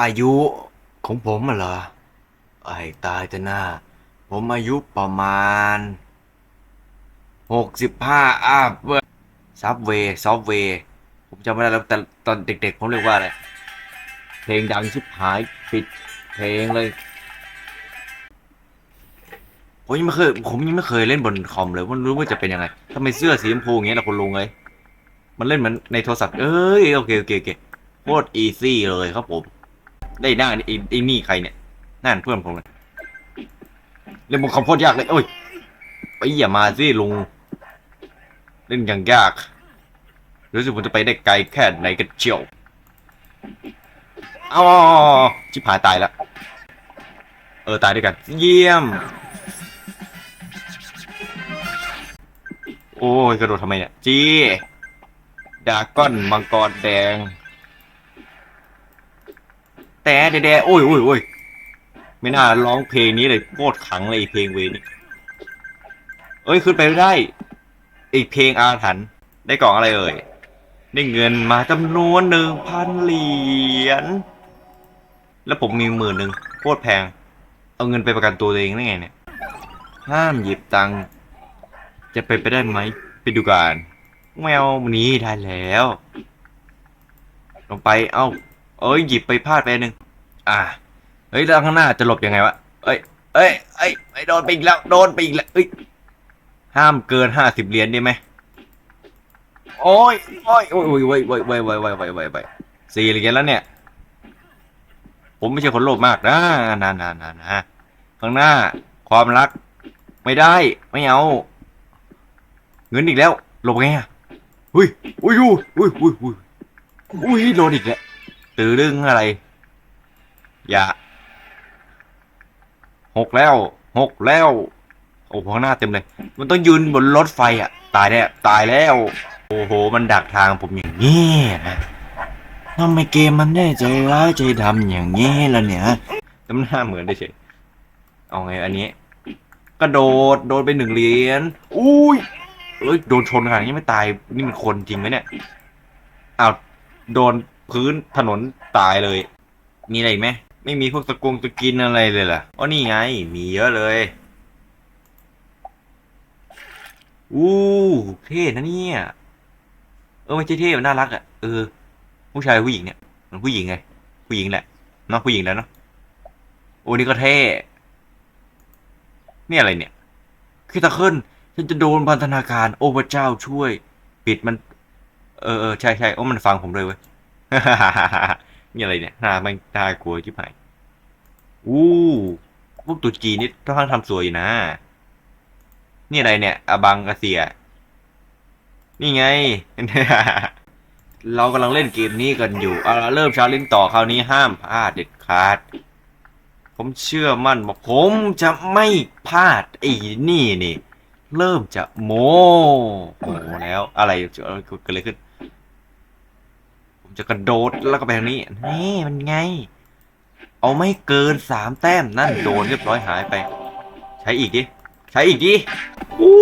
อายุของผมอะเหรอไอ้ตายจะหน้า ผมอายุประมาณหกสิบห้าอัพเว้ยซับเวซอฟเวผมจำไม่ได้แล้วแต่ตอนเด็กๆผมเรียกว่าอะไร เพลงดังชิบหายปิดเพลงเลยผมยังไม่เคยผมยังไม่เคยเล่นบนคอมเลยว่ารู้ว่าจะเป็นยังไงทำไมเสื้อสีชมพูอย่างเงี้ยล่ะคุณลุงเลยมันเล่นเหมือนในโทรศัพท์ เอ้ยโอเคโอเคโอเคโคตรอีซี่เลยครับผม ได้หน้าไอ้ไอ้นี่ใครเนี่ยนั่นเพื่อนผมเลยเล่นบนคอมโคตรยากเลยโอ้ยไปอย่ามาสิลุง เล่นอย่างยากรู้สึกผมจะไปได้ไกลแค่ไหนกันเชียวเอชิบหายตายแล้วเออตายด้วยกัน เยี่ยม โอ้ยกระโดดทำไมเนี่ย จีดาก้อนมังกรแดง แต่แดดโอ้ยโอ้ยโอ้ยไม่น่าร้องเพลงนี้เลยโคตรขังเลยเพลงเวนี่เอ้ยขึ้นไปไม่ได้อีกเพลงอาถรรพ์ได้กล่องอะไรเอ่ยได้เงินมาจำนวนหนึ่งพันเหรียญแล้วผมมีหมื่นหนึ่งโคตรแพง เอาเงินไปประกันตัวเองได้ไงเนี่ย ห้ามหยิบตังค์จะเป็นไปได้ไหมไปดูกันแมววันนี้ได้แล้ว ลงไปเอ้า เอ้ยหยิบไปพลาดไปหนึ่งอ่าเฮ้ยแล้วข้างหน้าจะหลบยังไงวะเอ้ยเอ้ยเอ้ยไอ้โดนไปอีกแล้วโดนไปอีกแล้วเอ้ยห้ามเกินห้าสิบเหรียญได้ไหมโอ้ยโอ้ยโอ้ยโอ้ยโอ้ยโอ้ยโอ้ยโอ้ยโอ้ยโอ้ยโอ้ยโอ้ยสี่เหรียญแล้วเนี่ย ผมไม่ใช่คนโลภมากนะนะนะนะนะข้างหน้า ความรัก ไม่ได้ ไม่เอา เงินอีกแล้วหลบไงอะอุ้ยอุ้ยอุ้ยอุ้ยอุ้ยอุ้ยอุ้ยโดนอีกแล้ว ตื่นเรื่องอะไร อย่าหกแล้วหกแล้ว โอ้โหข้างหน้าเต็มเลย มันต้องยืนบนรถไฟอะ ตายแน่ตายแล้ว โอ้โห มันดักทางผมอย่างนี้นะทำไมเกมมันได้ใจร้ายใจดำอย่างนี้ล่ะเนี่ยน้ำหน้าเหมือนได้เฉยเอาไงอันนี้ กระโดดโดนไปหนึ่งเหรียญอุ้ยเอ้ยโดนชนขนาดนี้ไม่ตายนี่มันคนจริงไหมเนี่ยอ้าวโดน พื้นถนนตายเลย มีอะไรอีกไหมไม่มีพวกตะกงตะกินอะไรเลยล่ะอ๋อนี่ไง มีเยอะเลยอู้เท่นะเนี่ย เออไม่ใช่เท่มันน่ารักอะเออผู้ชายผู้หญิงเนี่ยมันผู้หญิงไง ผู้หญิงแหละเนาะผู้หญิงแล้วเนาะโอ้นี่ก็เท่นี่อะไรเนี่ยคิตาเคิลฉันจะโดนพันธนาการ โอ้พระเจ้าช่วย ปิดมัน เออเออใช่ใช่โอ้มันฟังผมเลยเว้ย นี่อะไรเนี่ยหน้ามันน่ากลัวชิบหายอู้พวกตัวจีนนี่ต้องทำสวยอยู่นะ นี่อะไรเนี่ย อบังกาเซีย นี่ไง เรากำลังเล่นเกมนี้กันอยู่เอาเริ่มชาลนจ์ต่อคราวนี้ห้ามพลาดเด็ดขาด ผมเชื่อมั่นว่าผมจะไม่พลาดไอ้นี่นี่ เริ่มจะโมโหแล้วอะไรเกิดอะไรขึ้น จะกระโดดแล้วก็ไปทางนี้นี่มันไง เอาไม่เกินสามแต้มนั่นโดนเรียบร้อยหายไป ใช้อีกดิ ใช้อีกดิอู้